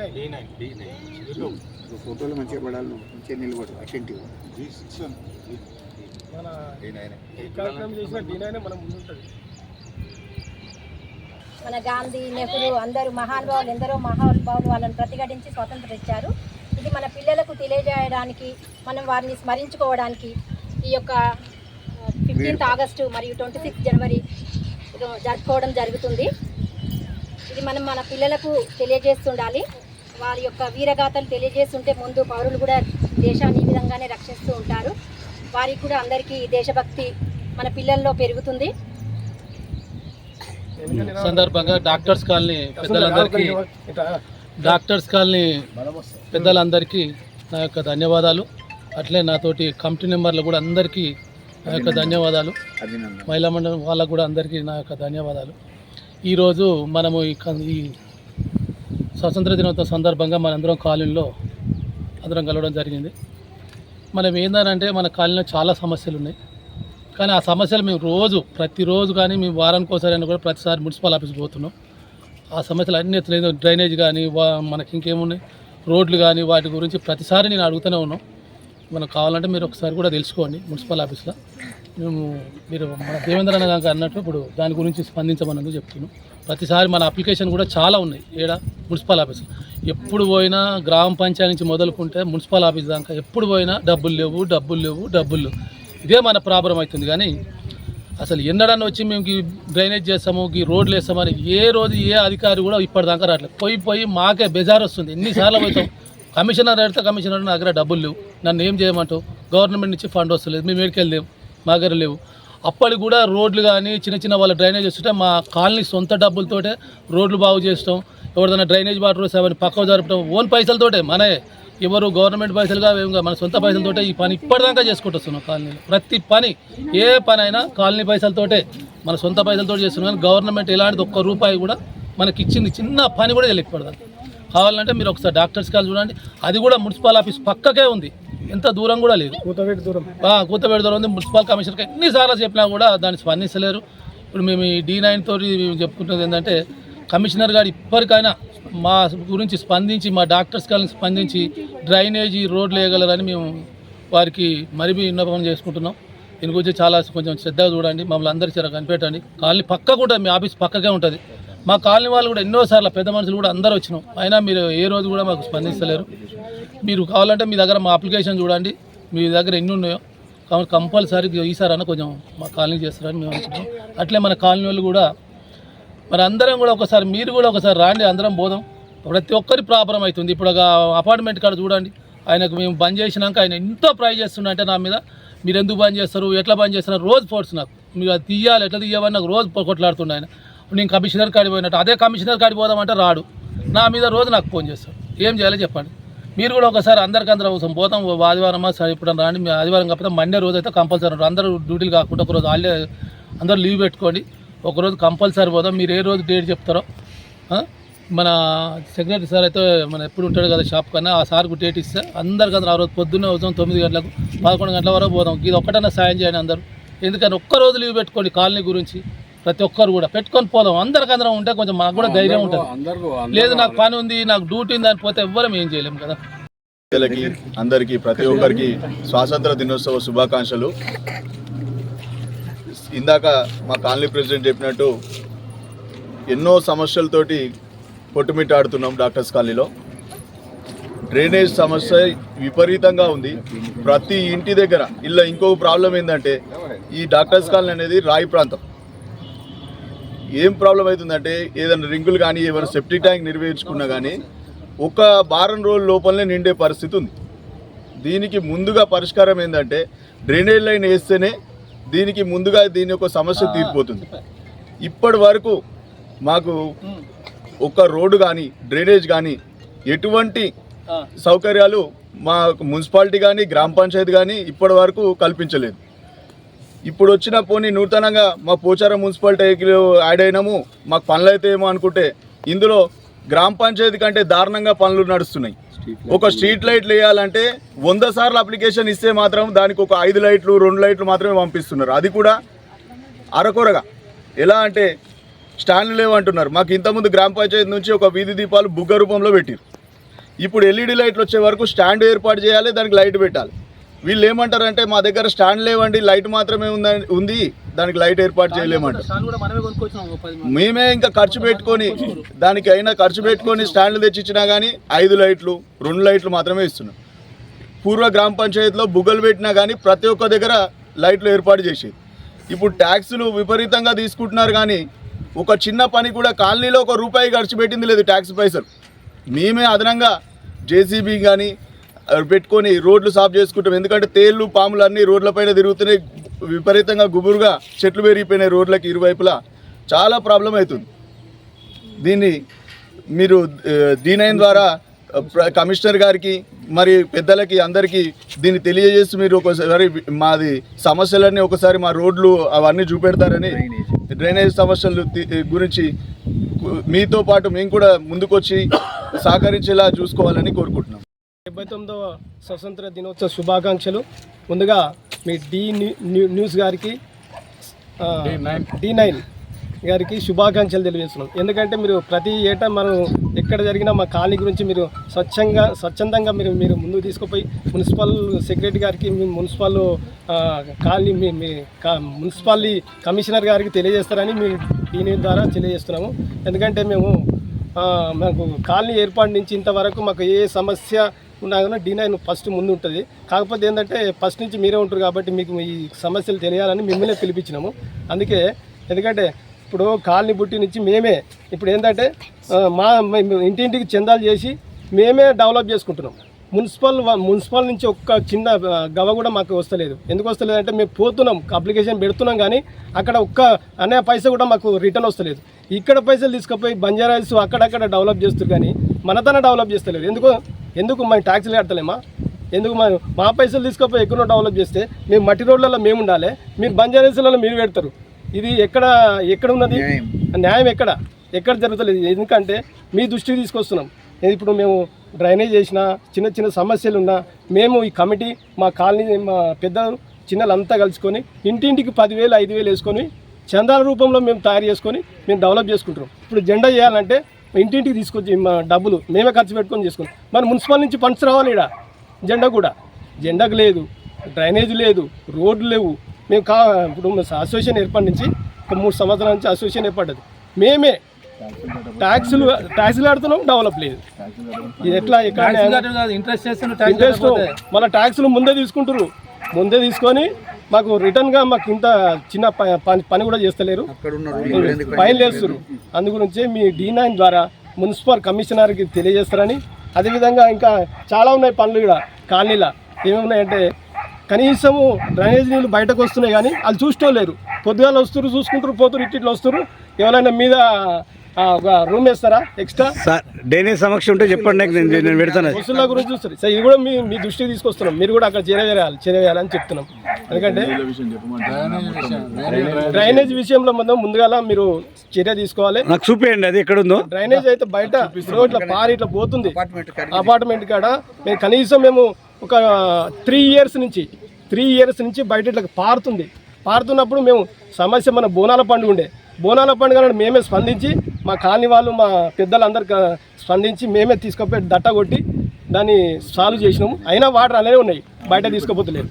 Nine ఫోటోలు మంచిగా పడాలి నువ్వు. మంచిగా నిలబడు అటెంటివ్ మన గాంధీ నెహ్రూ అందరూ మహానుభావులు ఎందరో మహానుభావులు వాళ్ళని ప్రతిఘటించి స్వతంత్రం ఇచ్చారు. ఇది మన పిల్లలకు తెలియజేయడానికి మనం వారిని స్మరించుకోవడానికి ఈ యొక్క ఫిఫ్టీన్త్ ఆగస్టు మరియు ట్వంటీ సిక్స్ జనవరి జరుపుకోవడం జరుగుతుంది. ఇది మనం మన పిల్లలకు తెలియజేస్తుండాలి. వారి యొక్క వీరగాథలు తెలియజేస్తుంటే ముందు పౌరులు కూడా దేశాన్ని ఈ విధంగానే రక్షిస్తూ ఉంటారు. వారికి కూడా అందరికీ దేశభక్తి మన పిల్లల్లో పెరుగుతుంది. సందర్భంగా డాక్టర్స్ కాలనీ పెద్దలందరికీ డాక్టర్స్ కాలనీ పెద్దలందరికీ నా యొక్క ధన్యవాదాలు. అట్లే నాతోటి కమిటీ మెంబర్లు కూడా అందరికీ నా యొక్క ధన్యవాదాలు. మహిళా మండలం వాళ్ళకు కూడా అందరికీ నా యొక్క ధన్యవాదాలు. ఈరోజు మనము ఈ స్వతంత్ర దినోత్సవం సందర్భంగా మనందరం కాలనీలో అందరం కలవడం జరిగింది. మనం ఏందనంటే మన కాలనీలో చాలా సమస్యలు ఉన్నాయి కానీ ఆ సమస్యలు మేము రోజు ప్రతిరోజు కానీ మేము వారానికి ఒకసారి కూడా ప్రతిసారి మున్సిపల్ ఆఫీస్కి పోతున్నాం. ఆ సమస్యలు అన్నీ తెలియదు డ్రైనేజ్ కానీ వా మనకి ఇంకేమున్నాయి? రోడ్లు కానీ వాటి గురించి ప్రతిసారి నేను అడుగుతూనే ఉన్నాం. మనకు కావాలంటే మీరు ఒకసారి కూడా తెలుసుకోండి మున్సిపల్ ఆఫీస్లో. మేము మీరు మన దేవేంద్ర అన్న గారు అన్నట్టు ఇప్పుడు దాని గురించి స్పందించమన్నందుకు చెప్తున్నాం. ప్రతిసారి మన అప్లికేషన్ కూడా చాలా ఉన్నాయి. ఏడా? Municipal office. ఎప్పుడు పోయినా గ్రామ పంచాయతీ నుంచి మొదలుకుంటే మున్సిపల్ ఆఫీస్ దాకా ఎప్పుడు పోయినా డబ్బులు లేవు డబ్బులు లేవు డబ్బులు లేవు. ఇదే మన ప్రాబ్లం అవుతుంది. కానీ అసలు ఎన్నడన్నా వచ్చి మేము డ్రైనేజ్ చేస్తాము ఈ రోడ్లు వేస్తామని ఏ రోజు ఏ అధికారి కూడా ఇప్పటిదాకా రావట్లేదు. పోయి పోయి మాకే బెజార్ వస్తుంది. ఎన్నిసార్లు పోతాం? కమిషనర్ అడిగితే కమిషనర్ నా దగ్గర డబ్బులు లేవు. నన్ను ఏం చేయమంటావు? గవర్నమెంట్ నుంచి ఫండ్ వస్తలేదు. మేము ఎక్కడికి మా దగ్గర లేవు. అప్పటికి కూడా రోడ్లు కానీ చిన్న చిన్న వాళ్ళ డ్రైనేజ్ వస్తుంటే మా కాలనీ సొంత డబ్బులతోటే రోడ్లు బాగు చేస్తాం. ఎవరిదైనా డ్రైనేజ్ వాటర్ వస్తే అవన్నీ పక్కకు జరపడం ఓన్ పైసలతోటే మనే ఎవరు గవర్నమెంట్ పైసలుగా ఏమిగా మన సొంత పైసలతోటే ఈ పని ఇప్పటిదాకా చేసుకుంటున్నాం కాలనీలో. ప్రతి పని ఏ పని అయినా కాలనీ పైసలతోటే మన సొంత పైసలతో చేస్తున్నాం. కానీ గవర్నమెంట్ ఎలాంటిది ఒక్క రూపాయి కూడా మనకి ఇచ్చింది చిన్న పని కూడా చేయలేకపోవడం కావాలంటే మీరు ఒకసారి డాక్టర్స్ కాల్ చూడండి. అది కూడా మున్సిపల్ ఆఫీస్ పక్కకే ఉంది. ఎంత దూరం కూడా లేదు. కూతవేటి దూరం. దూరం ఉంది. మున్సిపల్ కమిషనర్కి ఎన్నిసార్లు చెప్పినా కూడా దాన్ని స్పందించలేరు. ఇప్పుడు మేము ఈ డీ నైన్ తోటి మేము చెప్పుకుంటున్నది ఏంటంటే కమిషనర్ గారు ఇప్పటికైనా మా గురించి స్పందించి మా డాక్టర్స్ కాలని స్పందించి డ్రైనేజీ రోడ్లు వేయగలరని మేము వారికి మరి విన్నపం చేసుకుంటున్నాం. దీని గురించి చాలా కొంచెం శ్రద్ధగా చూడండి. మమ్మల్ని అందరి చీర కనిపెట్టండి. కాలనీ పక్కకు ఉంటుంది మీ ఆఫీస్ పక్కకే ఉంటుంది. మా కాలనీ వాళ్ళు కూడా ఎన్నోసార్లు పెద్ద మనుషులు కూడా అందరూ వచ్చినాం. అయినా మీరు ఏ రోజు కూడా మాకు స్పందిస్తలేరు మీరు కావాలంటే మీ దగ్గర మా అప్లికేషన్ చూడండి. మీ దగ్గర ఎన్ని ఉన్నాయో. కాబట్టి కంపల్సరీ ఈసారి కొంచెం మా కాలనీ చేస్తారని మేము అనుకుంటాం అట్లే మన కాలనీ వాళ్ళు కూడా మరి అందరం కూడా ఒకసారి మీరు కూడా ఒకసారి రాండి అందరం పోదాం. ప్రతి ఒక్కరి ప్రాబ్లం అవుతుంది. ఇప్పుడు ఒక అపార్ట్మెంట్ కాడ చూడండి. ఆయనకు మేము బంద్ చేసినాక ఆయన ఎంతో ప్రై చేస్తున్నా అంటే నా మీద. మీరు ఎందుకు బంద్ చేస్తారు? ఎట్లా బంద్ చేస్తున్నారు? రోజు ఫోర్స్ నాకు. మీరు అది తీయాలి ఎట్లా తీయవని నాకు రోజు కొట్లాడుతున్నా ఆయన. నేను కమిషనర్ కాడిపోయినట్టు అదే కమిషనర్ కాడికి పోదామంటే రాడు. నా మీద రోజు నాకు ఫోన్ చేస్తాడు ఏం చేయాలో చెప్పండి. మీరు కూడా ఒకసారి అందరికీ అందరం పోతాం. ఓ ఆదివారమా సరే ఇప్పుడు రాండి. ఆదివారం కాకపోతే మండే రోజు అయితే కంపల్సరీ అందరూ డ్యూటీలు కాకుండా ఒకరోజు హాలిడే అందరూ లీవ్ పెట్టుకోండి. ఒకరోజు కంపల్సరీ పోదాం. మీరు ఏ రోజు డేట్ చెప్తారో మన సెక్రటరీ సార్ అయితే మన ఎప్పుడు ఉంటాడు కదా షాప్ కన్నా ఆ సార్కు డేట్ ఇస్తే అందరికీ అందరూ ఆ రోజు పొద్దున్నే వస్తాం తొమ్మిది గంటలకు పదకొండు గంటల వరకు పోదాం. ఇది ఒక్కటన్నా సాయం చేయండి అందరూ. ఎందుకని ఒక్క రోజు లీవ్ పెట్టుకోండి కాలనీ గురించి. ప్రతి ఒక్కరు కూడా. పెట్టుకొని పోదాం. అందరికి అందరం ఉంటే కొంచెం మాకు కూడా ధైర్యం ఉంటుంది. లేదు నాకు పని ఉంది నాకు డ్యూటీ ఉంది అని పోతే ఎవ్వరం ఏం చేయలేము కదా. ప్రజలకి అందరికీ ప్రతి ఒక్కరికి స్వాతంత్ర దినోత్సవ శుభాకాంక్షలు. ఇందాక మా కాలనీ ప్రెసిడెంట్ చెప్పినట్టు ఎన్నో సమస్యలతోటి కొట్టుమిట్టాడుతున్నాం డాక్టర్స్ కాలనీలో. డ్రైనేజ్ సమస్య విపరీతంగా ఉంది. ప్రతి ఇంటి దగ్గర ఇలా ఇంకో ప్రాబ్లం ఏంటంటే ఈ డాక్టర్స్ కాలనీ అనేది రాయి ప్రాంతం. ఏం ప్రాబ్లం అవుతుందంటే ఏదైనా రింగులు కానీ ఏమైనా సెప్టిక్ ట్యాంక్ నిర్వహించుకున్నా కానీ ఒక వారం రోజుల లోపలనే నిండే పరిస్థితి ఉంది. దీనికి ముందుగా పరిష్కారం ఏంటంటే డ్రైనేజ్ లైన్ వేస్తేనే దీనికి ముందుగా దీని యొక్క సమస్య తీరిపోతుంది. ఇప్పటి వరకు మాకు ఒక రోడ్డు కానీ డ్రైనేజ్ కానీ ఎటువంటి సౌకర్యాలు మా మున్సిపాలిటీ కానీ గ్రామ పంచాయతీ కానీ ఇప్పటి వరకు కల్పించలేదు. ఇప్పుడు వచ్చిన పోనీ నూతనంగా మా పోచారం మున్సిపాలిటీలో యాడ్ అయినాము మాకు పనులు అయితే ఏమో అనుకుంటే ఇందులో గ్రామ పంచాయతీ కంటే దారుణంగా పనులు నడుస్తున్నాయి. ఒక స్ట్రీట్ లైట్లు వేయాలంటే వంద సార్లు అప్లికేషన్ ఇస్తే మాత్రం దానికి ఒక ఐదు లైట్లు రెండు లైట్లు మాత్రమే పంపిస్తున్నారు. అది కూడా అరకొరగా. ఎలా అంటే స్టాండ్లు లేవంటున్నారు. మాకు ఇంతకుముందు గ్రామ పంచాయతీ నుంచి ఒక వీధి దీపాలు బుగ్గ రూపంలో పెట్టారు. ఇప్పుడు ఎల్ఈడి లైట్లు వచ్చే వరకు స్టాండ్ ఏర్పాటు చేయాలి దానికి లైట్ పెట్టాలి. వీళ్ళు ఏమంటారంటే మా దగ్గర స్టాండ్ లేవండి లైట్ మాత్రమే ఉందని ఉంది దానికి లైట్ ఏర్పాటు చేయలేమంటారు. మేమే ఇంకా ఖర్చు పెట్టుకొని దానికి అయినా ఖర్చు పెట్టుకొని స్టాండ్లు తెచ్చిచ్చినా కానీ ఐదు లైట్లు రెండు లైట్లు మాత్రమే ఇస్తున్నాం. పూర్వ గ్రామ పంచాయతీలో బుగ్గలు పెట్టినా కానీ ప్రతి ఒక్క దగ్గర లైట్లు ఏర్పాటు చేసేది. ఇప్పుడు ట్యాక్సులు విపరీతంగా తీసుకుంటున్నారు కానీ ఒక చిన్న పని కూడా కాలనీలో ఒక రూపాయి ఖర్చు పెట్టింది లేదు ట్యాక్స్ పైసలు. మేమే అదనంగా జేసీబీ కానీ పెట్టుకొని రోడ్లు సాఫ్ చేసుకుంటాం. ఎందుకంటే తేళ్ళు పాములు అన్నీ రోడ్లపైన తిరుగుతున్నాయి. విపరీతంగా గుబురుగా చెట్లు పెరిగిపోయినాయి రోడ్లకి ఇరువైపులా. చాలా ప్రాబ్లం అవుతుంది. దీన్ని మీరు దీనైన్ ద్వారా కమిషనర్ గారికి మరి పెద్దలకి అందరికీ దీన్ని తెలియజేసి మీరు ఒకసారి మాది సమస్యలన్నీ ఒకసారి మా రోడ్లు అవన్నీ చూపెడతారని డ్రైనేజ్ సమస్యలు గురించి మీతో పాటు మేము కూడా ముందుకొచ్చి సహకరించేలా చూసుకోవాలని కోరుకుంటున్నాం. డెబ్బై తొమ్మిదవ స్వతంత్ర దినోత్సవ శుభాకాంక్షలు. ముందుగా మీ డి న్యూ- న్యూస్ గారికి డి నైన్. గారికి శుభాకాంక్షలు తెలియజేస్తున్నాం. ఎందుకంటే మీరు ప్రతి ఏటా మనం ఎక్కడ జరిగినా మా కాలనీ గురించి మీరు స్వచ్ఛంగా స్వచ్ఛందంగా మీరు మీరు ముందుకు తీసుకుపోయి మున్సిపల్ సెక్రటరీ గారికి మీ మున్సిపల్ కాలనీ మీ మీ మున్సిపాలిటీ కమిషనర్ గారికి తెలియజేస్తారని మీ దీని ద్వారా తెలియజేస్తున్నాము. ఎందుకంటే మేము మాకు కాలనీ ఏర్పాటు నుంచి ఇంతవరకు మాకు ఏ సమస్య ఉన్నా డి డీ నైన్ ఫస్ట్ ముందు ఉంటుంది. కాకపోతే ఏంటంటే ఫస్ట్ నుంచి మీరే ఉంటారు కాబట్టి మీకు ఈ సమస్యలు తెలియాలని మిమ్మల్ని పిలిపించినాము. అందుకే ఎందుకంటే ఇప్పుడు కాలనీ బుట్టి నుంచి మేమే ఇప్పుడు ఏంటంటే మా ఇంటింటికి చందాలు చేసి మేమే డెవలప్ చేసుకుంటున్నాం. మున్సిపల్ మున్సిపల్ నుంచి ఒక్క చిన్న గవ కూడా మాకు వస్తలేదు. ఎందుకు వస్తలేదు అంటే మేము పోతున్నాం అప్లికేషన్ పెడుతున్నాం కానీ అక్కడ ఒక్క అనే పైస కూడా మాకు రిటర్న్ వస్తలేదు. ఇక్కడ పైసలు తీసుకుపోయి బంజారాస్ అక్కడక్కడ డెవలప్ చేస్తారు కానీ మనతన డెవలప్ చేస్తలేదు. ఎందుకు? ఎందుకు మేము ట్యాక్సీలు కడతలేమా? ఎందుకు మా మా పైసలు తీసుకుపోయి ఎక్కడో డెవలప్ చేస్తే మేము మట్టి రోడ్లలో మేము ఉండాలి మీరు బంజారాసులలో మీరు పెడతారు. ఇది ఎక్కడ ఎక్కడ ఉన్నది? న్యాయం. ఎక్కడ? ఎక్కడ జరుగుతలేదు. ఎందుకంటే మీ దృష్టికి తీసుకొస్తున్నాం. ఇప్పుడు మేము డ్రైనేజ్ చేసిన చిన్న చిన్న సమస్యలు ఉన్నా మేము ఈ కమిటీ మా కాలనీ మా పెద్దలు చిన్నలంతా కలుసుకొని ఇంటింటికి పదివేలు ఐదు వేలు వేసుకొని చందాల రూపంలో మేము తయారు చేసుకొని మేము డెవలప్ చేసుకుంటున్నాం. ఇప్పుడు జెండా చేయాలంటే ఇంటింటికి తీసుకొచ్చి మా డబ్బులు మేమే ఖర్చు పెట్టుకొని చేసుకున్నాం. మరి మున్సిపల్ నుంచి ఫండ్స్ రావాలి ఇక్కడ జెండా కూడా. జెండాకు లేదు. డ్రైనేజ్ లేదు. రోడ్లు లేవు. మేము కా ఇప్పుడు అసోసియేషన్ ఏర్పాటు నుంచి ఒక మూడు సంవత్సరాల నుంచి అసోసియేషన్ ఏర్పడ్డది. మేమే ట్యాక్సులు ట్యాక్సులు ఆడుతున్నాం డెవలప్ లేదు. ఇది ఎట్లా ఇంట్రెస్ట్ ఇంట్రెస్ట్ మన ట్యాక్సులు ముందే తీసుకుంటారు ముందే తీసుకొని మాకు రిటర్న్గా మాకు ఇంత చిన్న పని పని కూడా చేస్తలేరు. వేస్తారు అందు గురించి మీ డి నైన్ ద్వారా మున్సిపల్ కమిషనర్కి తెలియజేస్తారని అదేవిధంగా ఇంకా చాలా ఉన్నాయి పనులు ఇక్కడ కాలనీలో. ఏమున్నాయంటే కనీసము డ్రైనేజ్ నీళ్ళు బయటకు వస్తున్నాయి కానీ వాళ్ళు చూస్తూ లేరు. పొద్దుగాల వస్తారు చూసుకుంటారు పోతారు ఇట్లా వస్తారు ఎవరైనా మీద రూమ్ వేస్తారా? ఎక్స్ట్రా సార్ డైలీ సమక్ష ఉంటే చెప్పండి నాకు నేను నేను పెడతాను. అది. వసూళ్ళ గురించి చూస్తారు. సార్ ఇది కూడా మీ మీ దృష్టికి తీసుకొస్తున్నాం. మీరు కూడా అక్కడ చేరవేయాలి చేరవేయాలని చెప్తున్నాం. ఎందుకంటే డ్రైనేజ్ విషయంలో మనం ముందుగా మీరు చర్య తీసుకోవాలి. నాకు చూపేయండి అది ఎక్కడ ఉందో డ్రైనేజ్ అయితే బయట రోడ్ల పారి ఇట్లా పోతుంది. అపార్ట్మెంట్ కాడ. అపార్ట్మెంట్ కాడ. మేము కనీసం మేము ఒక త్రీ ఇయర్స్ నుంచి త్రీ ఇయర్స్ నుంచి బయట ఇట్లా పారుతుంది. పారుతున్నప్పుడు మేము సమస్య మన బోనాల పండుగ ఉండే. బోనాల పండుగను మేమే స్పందించి మా కాలనీ వాళ్ళు మా పెద్దలందరూ స్పందించి మేమే తీసుకుపోయి దట్ట కొట్టి దాన్ని సాల్వ్ చేసినాము. అయినా వాటర్ అలానే ఉన్నాయి బయట తీసుకోపోతలేదు.